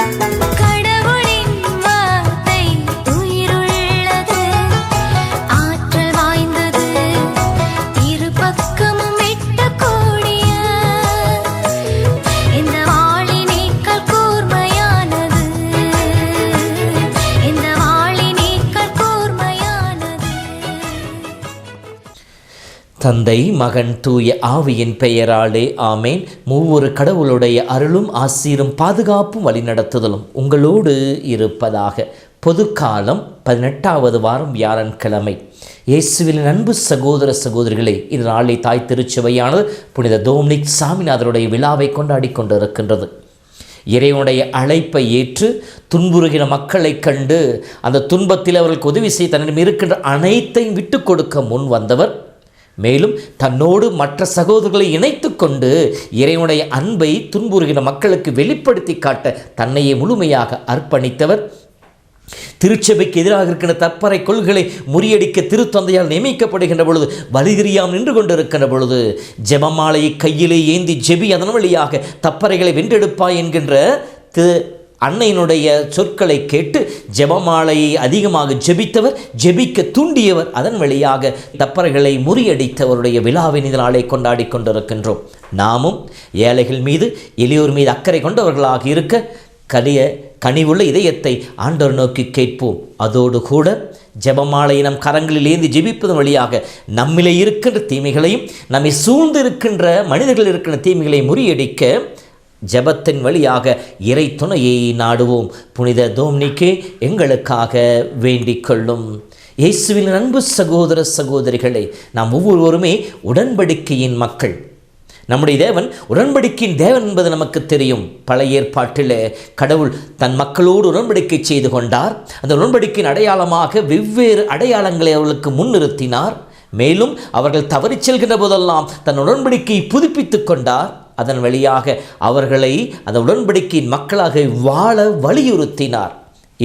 Kar தந்தை மகன் தூய ஆவியின் பெயராலே ஆமேன். மூவொரு கடவுளுடைய அருளும் ஆசீரும் பாதுகாப்பும் வழிநடத்துதலும் உங்களோடு இருப்பதாக. பொதுக்காலம் பதினெட்டாவது வாரம் வியாழன்கிழமை. இயேசுவின் அன்பு சகோதர சகோதரிகளே இந்த நாளை தாய் திருச்சபையானது புனித டோம்னிக் சாமிநாதருடைய விழாவை கொண்டாடி கொண்டிருக்கின்றது. இறைவனுடைய அழைப்பை ஏற்று துன்புறுகிற மக்களைக் கண்டு அந்த துன்பத்தில் அவர்களுக்கு உதவி செய்ய தன்னிடம் இருக்கின்ற அனைத்தையும் விட்டு கொடுக்க முன் வந்தவர் மேலும் தன்னோடு மற்ற சகோதரர்களை இணைத்து கொண்டு இறைவனுடைய அன்பை துன்புறுகிற மக்களுக்கு வெளிப்படுத்தி காட்ட தன்னையே முழுமையாக அர்ப்பணித்தவர். திருச்சபைக்கு எதிராக இருக்கின்ற தற்பறை கொள்கைகளை முறியடிக்க திருத்தந்தையால் நியமிக்கப்படுகின்ற பொழுது வலிகிரியாம் நின்று கொண்டிருக்கின்ற பொழுது ஜெபமாலையை கையிலே ஏந்தி ஜெபி அதன் வழியாக தப்பறைகளை வென்றெடுப்பாய் என்கின்ற திரு அன்னையினுடைய சொற்களை கேட்டு ஜெபமாலையை அதிகமாக ஜெபித்தவர் ஜெபிக்க தூண்டியவர். அதன் வழியாக தப்பர்களை முறியடித்தவருடைய விழாவின் இதனாலே கொண்டாடி கொண்டிருக்கின்றோம். நாமும் ஏழைகள் மீது எளியோர் மீது அக்கறை கொண்டவர்களாக இருக்க கலிய கனிவுள்ள இதயத்தை ஆண்டவர் நோக்கி கேட்போம். அதோடு கூட ஜெபமாலை நம் கரங்களில் ஏந்தி ஜெபிப்பதன் வழியாக நம்மிலே இருக்கின்ற தீமைகளையும் நம்மை சூழ்ந்து இருக்கின்ற மனிதர்கள் இருக்கின்ற தீமைகளை முறியடிக்க ஜெபத்தின் வழியாக இறை துணையை நாடுவோம். புனித தோம்னிக்கே எங்களுக்காக வேண்டிக் கொள்ளும். இயேசுவின் அன்பு சகோதர சகோதரிகளை நாம் ஒவ்வொருவருமே உடன்படிக்கையின் மக்கள். நம்முடைய தேவன் உடன்படிக்கையின் தேவன் என்பது நமக்கு தெரியும். பழைய ஏற்பாட்டில் கடவுள் தன் மக்களோடு உடன்படிக்கை செய்து கொண்டார். அந்த உடன்படிக்கையின் அடையாளமாக வெவ்வேறு அடையாளங்களை அவர்களுக்கு முன்னிறுத்தினார். மேலும் அவர்கள் தவறிச் செல்கின்ற போதெல்லாம் தன் உடன்படிக்கையை புதுப்பித்து கொண்டார். அதன் வழியாக அவர்களை அந்த உடன்படிக்கையின் மக்களாக வாழ வலியுறுத்தினார்.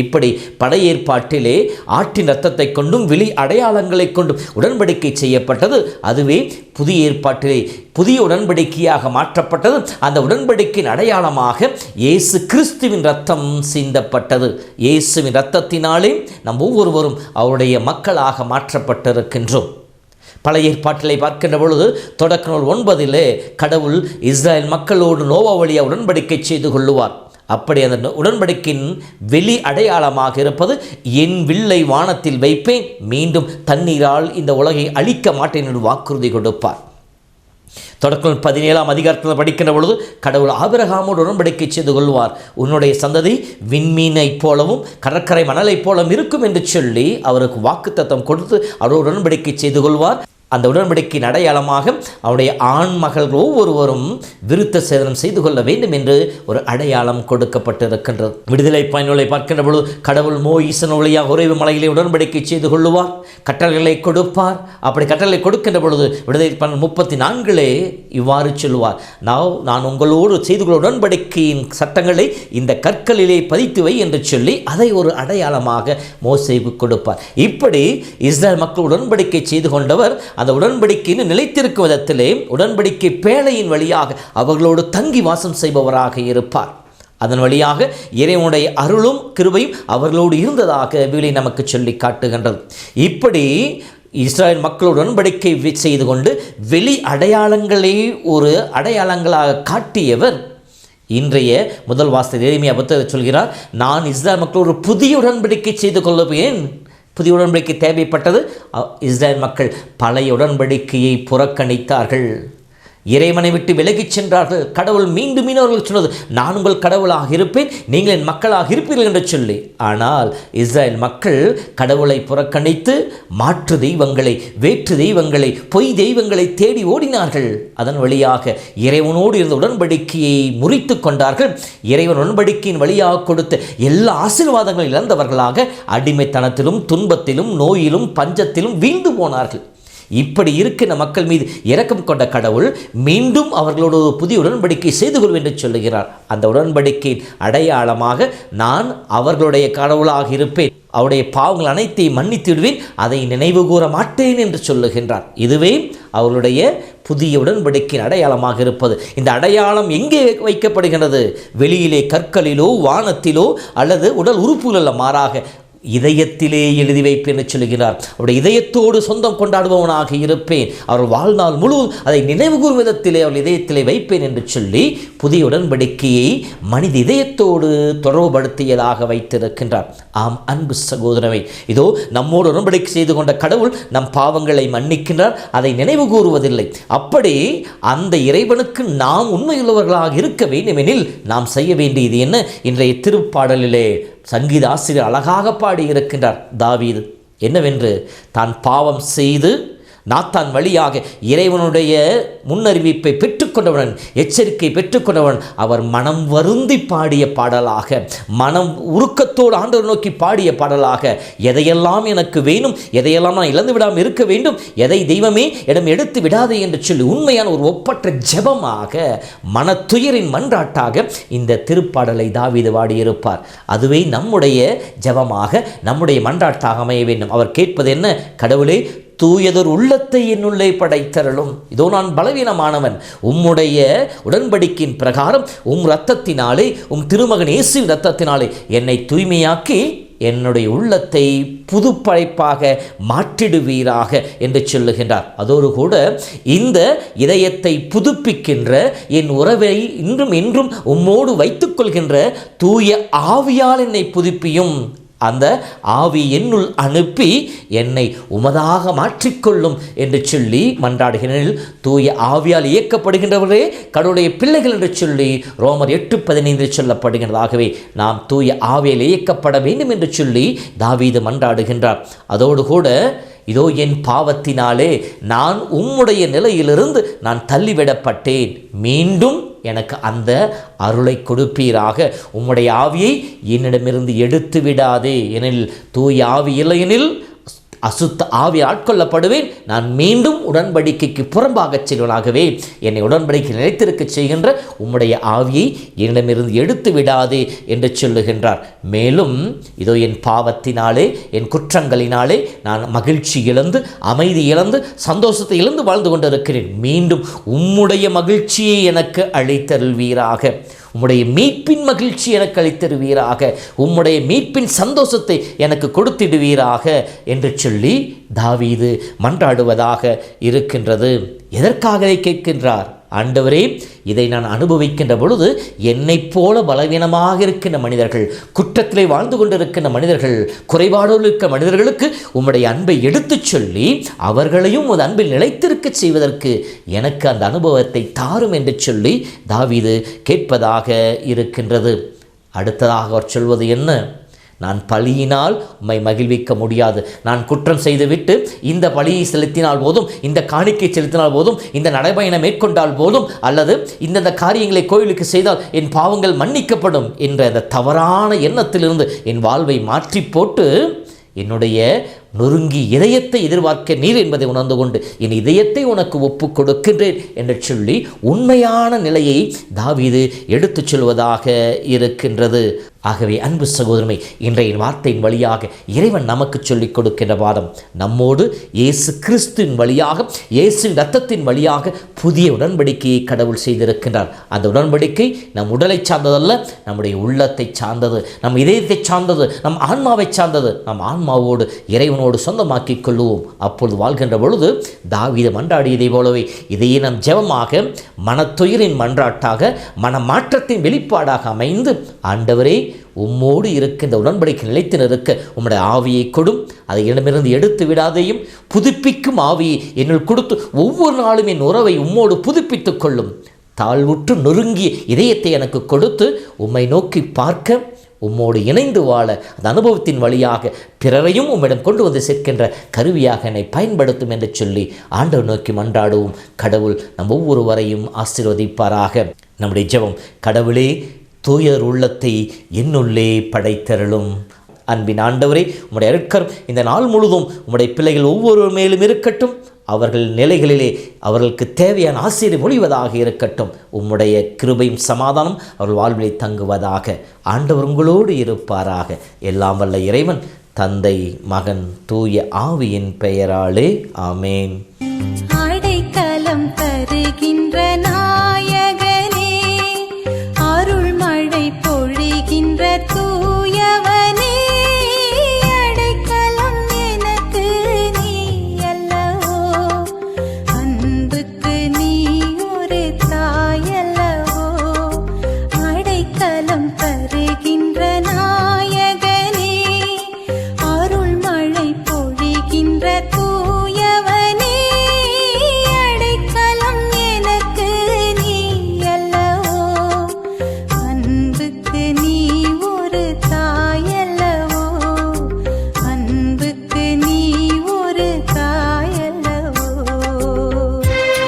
இப்படி படையேற்பாட்டிலே ஆட்டின் ரத்தத்தை கொண்டும் வெளி அடையாளங்களை கொண்டும் உடன்படிக்கை செய்யப்பட்டது. அதுவே புதிய ஏற்பாட்டிலே புதிய உடன்படிக்கையாக மாற்றப்பட்டது. அந்த உடன்படிக்கையின் அடையாளமாக இயேசு கிறிஸ்துவின் ரத்தம் சிந்தப்பட்டது. இயேசுவின் ரத்தத்தினாலே நம் ஒவ்வொருவரும் அவருடைய மக்களாக மாற்றப்பட்டிருக்கின்றோம். பழைய ஏற்பாட்டிலே பார்க்கின்ற பொழுது தொடக்க நூல் ஒன்பதிலே கடவுள் இஸ்ரேல் மக்களோடு நோவா வழியாக உடன்படிக்கை செய்து கொள்ளுவார். அப்படி அந்த உடன்படிக்கையின் வெளி அடையாளமாக இருப்பது என் வில்லை வானத்தில் வைப்பேன் மீண்டும் தண்ணீரால் இந்த உலகை அழிக்க மாட்டேன் என்று வாக்குறுதி கொடுப்பார். தொடக்கம் பதினேழாம் அதிகாரத்தில் படிக்கின்ற பொழுது கடவுள் ஆபிரகாமோடு உடன்படிக்கை செய்து கொள்வார். உன்னுடைய சந்ததி விண்மீனைப் போலவும் கடற்கரை மணலைப் போலவும் இருக்கும் என்று சொல்லி அவருக்கு வாக்குத்தத்தம் கொடுத்து அவர் உடன்படிக்கை செய்து கொள்வார். அந்த உடன்படிக்கையின் அடையாளமாக அவருடைய ஆண் மகள்கள் ஒவ்வொருவரும் விருத்த சேதனம் செய்து கொள்ள வேண்டும் என்று ஒரு அடையாளம் கொடுக்கப்பட்டிருக்கின்றது. விடுதலை பயனுகளை பார்க்கின்ற பொழுது கடவுள் மோயிசன் வழியாக உறைவு மலையிலே உடன்படிக்கை செய்து கொள்ளுவார் கட்டளைகளை கொடுப்பார். அப்படி கட்டளை கொடுக்கின்ற பொழுது விடுதலை பயன் முப்பத்தி நான்கிலே இவ்வாறு சொல்லுவார் நான் நான் உங்களோடு செய்து கொள்ள உடன்படிக்கையின் சட்டங்களை இந்த கற்களிலே பதித்து வை என்று சொல்லி அதை ஒரு அடையாளமாக மோசை கொடுப்பார். இப்படி இஸ்ரேல் மக்கள் உடன்படிக்கை செய்து கொண்டவர் அந்த உடன்படிக்கையின் நிலைத்திருக்கும் விதத்திலே உடன்படிக்கை பேழையின் வழியாக அவர்களோடு தங்கி வாசம் செய்பவராக இருப்பார். அதன் வழியாக இறைவனுடைய அருளும் கிருபையும் அவர்களோடு இருந்ததாக வீலை நமக்கு சொல்லி காட்டுகின்றது. இப்படி இஸ்ரேல் மக்களோடு உடன்படிக்கை செய்து கொண்டு வெளி அடையாளங்களை ஒரு அடையாளங்களாக காட்டியவர் இன்றைய முதல் வாசல் எளிமையாக புத்தகத்தை சொல்கிறார் நான் இஸ்ரேல் மக்களோடு ஒரு புதிய உடன்படிக்கை செய்து கொள்ளுவேன். புதிய உடன்படிக்கை தேவைப்பட்டது. இஸ்ரேல் மக்கள் பழைய உடன்படிக்கையை புறக்கணித்தார்கள். இறைவனை விட்டு விலகிச் சென்றார்கள். கடவுள் மீண்டும் மீண்டும் அவர்கள் சொன்னது நான் உங்கள் கடவுளாக இருப்பேன் நீங்கள் என் மக்களாக இருப்பீர்கள் என்று சொல்லி. ஆனால் இஸ்ரேல் மக்கள் கடவுளை புறக்கணித்து மாற்று தெய்வங்களை வேற்று தெய்வங்களை பொய் தெய்வங்களை தேடி ஓடினார்கள். அதன் வழியாக இறைவனோடு இருந்த உடன்படிக்கையை முறித்து கொண்டார்கள். இறைவன் உடன்படிக்கையின் வழியாக கொடுத்த எல்லா ஆசீர்வாதங்களும் இழந்தவர்களாக அடிமைத்தனத்திலும் துன்பத்திலும் நோயிலும் பஞ்சத்திலும் வீழ்ந்து போனார்கள். இப்படி இருக்கின்ற மக்கள் மீது இரக்கம் கொண்ட கடவுள் மீண்டும் அவர்களோடு ஒரு புதிய உடன்படிக்கை செய்து கொள்வேன் என்று சொல்லுகிறார். அந்த உடன்படிக்கையின் அடையாளமாக நான் அவர்களுடைய கடவுளாக இருப்பேன். அவருடைய பாவங்கள் அனைத்தையும் மன்னித்து விடுவேன். அதை நினைவு கூற மாட்டேன் என்று சொல்லுகின்றார். இதுவே அவருடைய புதிய உடன்படிக்கையின் அடையாளமாக இருப்பது. இந்த அடையாளம் எங்கே வைக்கப்படுகின்றது? வெளியிலே கற்களிலோ வானத்திலோ அல்லது உடல் உறுப்புகளில் மாறாக இதயத்திலே எழுதி வைப்பேன் என்று சொல்கிறார் அவருடைய இதயத்தோடு சொந்தம் கொண்டாடுபவனாக இருப்பேன். அவர் வாழ்நாள் முழுவதும் அதை நினைவு கூறும் விதத்திலே அவள் இதயத்திலே வைப்பேன் என்று சொல்லி புதிய உடன்படிக்கையை மனித இதயத்தோடு தொடர்புபடுத்தியதாக வைத்திருக்கின்றார். ஆம் அன்பு சகோதரவை இதோ நம்மோடு உடன்படிக்கை செய்து கொண்ட கடவுள் நம் பாவங்களை மன்னிக்கின்றார் அதை நினைவு கூறுவதில்லை அப்படி அந்த இறைவனுக்கு நாம் உண்மையுள்ளவர்களாக இருக்க வேண்டுமெனில் நாம் செய்ய வேண்டியது என்ன? இன்றைய திருப்பாடலிலே சங்கீத ஆசிரியர் அழகாக பாடியிருக்கின்றார். தாவீது என்னவென்று? தான் பாவம் செய்து நாத்தான் வழியாக இறைவனுடைய முன்னறிவிப்பை பெற்றுக்கொண்டவன் எச்சரிக்கை பெற்றுக்கொண்டவன் அவர் மனம் வருந்தி பாடிய பாடலாக மனம் உருக்கத்தோடு ஆண்டவர் நோக்கி பாடிய பாடலாக எதையெல்லாம் எனக்கு வேணும் எதையெல்லாம் நான் இழந்து விடாமல் இருக்க வேண்டும் எதை தெய்வமே இடம் எடுத்து விடாதே என்று சொல்லி உண்மையான ஒரு ஒப்பற்ற ஜெபமாக மனத்துயரின் மன்றாட்டாக இந்த திருப்பாடலை தாவிது வாடியிருப்பார். அதுவே நம்முடைய ஜெபமாக நம்முடைய மன்றாட்டாக அமைய வேண்டும். அவர் கேட்பது என்ன? கடவுளே தூயதொரு உள்ளத்தை என்னுள்ளே படைத்தரலும் இதோ நான் பலவீனமானவன். உம்முடைய உடன்படிக்கையின் பிரகாரம் உம் இரத்தத்தினாலே உம் திருமகன் இயேசுவின் இரத்தத்தினாலே என்னை தூய்மையாக்கி என்னுடைய உள்ளத்தை புதுப்படைப்பாக மாற்றிடுவீராக என்று சொல்லுகின்றார். அதோடு கூட இந்த இதயத்தை புதுப்பிக்கின்ற என் உறவை இன்றும் இன்றும் உம்மோடு வைத்துக்கொள்கின்ற தூய ஆவியால் என்னை புதுப்பியும் அந்த ஆவி என்னுள் அனுப்பி என்னை உமதாக மாற்றிக்கொள்ளும் என்று சொல்லி மன்றாடுகிறேன். தூய ஆவியால் இயக்கப்படுகின்றவர்களே கடவுளுடைய பிள்ளைகள் என்று சொல்லி ரோமர் எட்டு பதினைந்து சொல்லப்படுகின்றதாகவே நாம் தூய ஆவியால் இயக்கப்பட வேண்டும் என்று சொல்லி தாவீது மன்றாடுகின்றார். அதோடு கூட இதோ என் பாவத்தினாலே நான் உம்முடைய நிலையிலிருந்து நான் தள்ளிவிடப்பட்டேன். மீண்டும் எனக்கு அந்த அருளை கொடுப்பீராக. உம்முடைய ஆவியை என்னிடமிருந்து எடுத்து விடாதே எனில் தூய் ஆவி இல்லையெனில் அசுத்த ஆவி ஆட்கொள்ளப்படுவேன். நான் மீண்டும் உடன்படிக்கைக்கு புறம்பாகச் செல்வனாகவே என்னை உடன்படிக்கை நிலைத்திருக்க செய்கின்ற உம்முடைய ஆவியை என்னிடமிருந்து எடுத்து விடாதே என்று சொல்லுகின்றார். மேலும் இதோ என் பாவத்தினாலே என் குற்றங்களினாலே நான் மகிழ்ச்சி இழந்து அமைதி இழந்து சந்தோஷத்தை இழந்து வாழ்ந்து கொண்டிருக்கிறேன். மீண்டும் உம்முடைய மகிழ்ச்சியை எனக்கு அளித்தருள்வீராக. உம்முடைய மீட்பின் மகிழ்ச்சி எனக்கு அளித்தருவீராக உம்முடைய மீட்பின் சந்தோஷத்தை எனக்கு கொடுத்திடுவீராக என்று சொல்லி தாவீது மன்றாடுவதாக இருக்கின்றது. எதற்காக கேட்கின்றார்? ஆண்டவரே இதை நான் அனுபவிக்கின்ற பொழுது என்னைப் போல பலவீனமாக இருக்கின்ற மனிதர்கள் குற்றத்திலே வாழ்ந்து கொண்டிருக்கின்ற மனிதர்கள் குறைபாடோடு இருக்க மனிதர்களுக்கு உம்முடைய அன்பை எடுத்துச் சொல்லி அவர்களையும் உமது அன்பில் நிலைத்திருக்க செய்வதற்கு எனக்கு அந்த அனுபவத்தை தாரும் என்று சொல்லி தாவிது கேட்பதாக இருக்கின்றது. அடுத்ததாக அவர் சொல்வது என்ன? நான் பழியினால் உம்மை மகிழ்விக்க முடியாது. நான் குற்றம் செய்துவிட்டு இந்த பழியை செலுத்தினால் போதும் இந்த காணிக்கை செலுத்தினால் போதும் இந்த நடைபயணம் மேற்கொண்டால் போதும் அல்லது இந்தந்த காரியங்களை கோயிலுக்கு செய்தால் என் பாவங்கள் மன்னிக்கப்படும் என்ற அந்த தவறான எண்ணத்திலிருந்து என் வாழ்வை மாற்றி போட்டு என்னுடைய நொறுங்கி இதயத்தை எதிர்பார்க்க நீர் என்பதை உணர்ந்து கொண்டு என் இதயத்தை உனக்கு ஒப்புக் கொடுக்கின்றேன் என்று சொல்லி உண்மையான நிலையை தாவீது எடுத்துச் சொல்வதாக இருக்கின்றது. ஆகவே அன்பு சகோதரமை இன்றைய வார்த்தையின் வழியாக இறைவன் நமக்கு சொல்லிக் கொடுக்கின்ற வாதம் நம்மோடு இயேசு கிறிஸ்துவின் வழியாக இயேசுவின் ரத்தத்தின் வழியாக புதிய உடன்படிக்கையை கடவுள் செய்திருக்கின்றார். அந்த உடன்படிக்கை நம் உடலை சார்ந்ததல்ல நம்முடைய உள்ளத்தை சார்ந்தது நம் இதயத்தை சார்ந்தது நம் ஆன்மாவை சார்ந்தது. நம் ஆன்மாவோடு இறைவனோடு சொந்தமாக்கிக் கொள்ளுவோம். அப்பொழுது வாழ்கின்ற பொழுது தாவீது மன்றாடியதை போலவே இதையே நம் ஜெபமாக மனத்துயிரின் மன்றாட்டாக மனமாற்றத்தின் வெளிப்பாடாக அமைந்து ஆண்டவரே உம்மோடு இருக்கின்ற உடன்படிக்கை நிலைத்து நிற்க உம்முடைய ஆவியை கொடும். அதை என்னிடமிருந்து எடுத்து விடாதையும் புதுப்பிக்கும் ஆவியை என்னுள் கொடுத்து ஒவ்வொரு நாளும் என் உறவை உம்மோடு புதுப்பித்துக் கொள்ளும். தாழ்வுற்று நொறுங்கிய இதயத்தை எனக்கு கொடுத்து உம்மை நோக்கி பார்க்க உம்மோடு இணைந்து வாழ அந்த அனுபவத்தின் வழியாக பிறரையும் உம்மிடம் கொண்டு வந்து சேர்க்கின்ற கருவியாக என்னை பயன்படுத்தும் என்று சொல்லி ஆண்டவர் நோக்கி மன்றாடுவோம். கடவுள் நம் ஒவ்வொருவரையும் ஆசீர்வதிப்பாராக. நம்முடைய ஜெபம் கடவுளே தூயர் உள்ளத்தை என்னுள்ளே படைத்தருளும். அன்பின் ஆண்டவரே உம்முடைய அருட்கரம் இந்த நாள் முழுதும் உம்முடைய பிள்ளைகள் ஒவ்வொரு மேலும் இருக்கட்டும். அவர்கள் நிலைகளிலே அவர்களுக்கு தேவையான ஆசிரியர் மொழிவதாக இருக்கட்டும். உம்முடைய கிருபையும் சமாதானம் அவர்கள் வாழ்விலை தங்குவதாக. ஆண்டவர் உங்களோடு இருப்பாராக. எல்லாம் வல்ல இறைவன் தந்தை மகன் தூய ஆவியின் பெயராலே ஆமேன்.